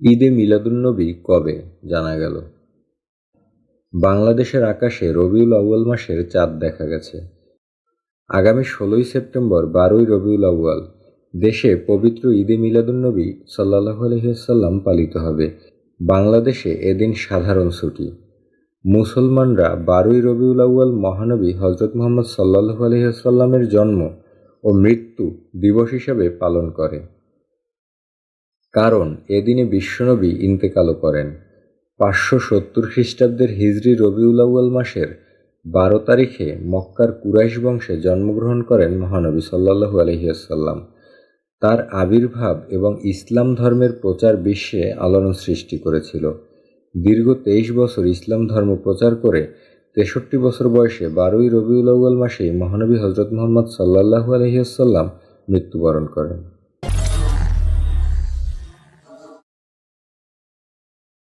ঈদে মিলাদুন্নবী কবে? জানা গেল। বাংলাদেশের আকাশে রবিউল আউয়াল মাসের চাঁদ দেখা গেছে। আগামী ষোলোই সেপ্টেম্বর বারোই রবিউল আউয়াল, দেশে পবিত্র ঈদে মিলাদুন্নবী সাল্লাহ আলহিহাল্লাম পালিত হবে। বাংলাদেশে এদিন সাধারণ ছুটি। মুসলমানরা বারোই রবিউল আউয়াল মহানবী হজরত মোহাম্মদ সাল্লাহ আলহিহাল্লামের জন্ম ও মৃত্যু দিবস হিসাবে পালন করে। কারণ এদিনে বিশ্বনবী ইন্তেকালও করেন। পাঁচশো সত্তর খ্রিস্টাব্দের হিজরি রবিউল আউয়াল মাসের বারো তারিখে মক্কার কুরাইশ বংশে জন্মগ্রহণ করেন মহানবী সাল্লাহু আলহিয়াসাল্লাম তার আবির্ভাব এবং ইসলাম ধর্মের প্রচার বিশ্বে আলোড়ন সৃষ্টি করেছিল। দীর্ঘ তেইশ বছর ইসলাম ধর্ম প্রচার করে তেষট্টি বছর বয়সে বারোই রবিউল আউয়াল মাসে মহানবী হজরত মোহাম্মদ সাল্লাহু আলহিয়াসাল্লাম মৃত্যুবরণ করেন।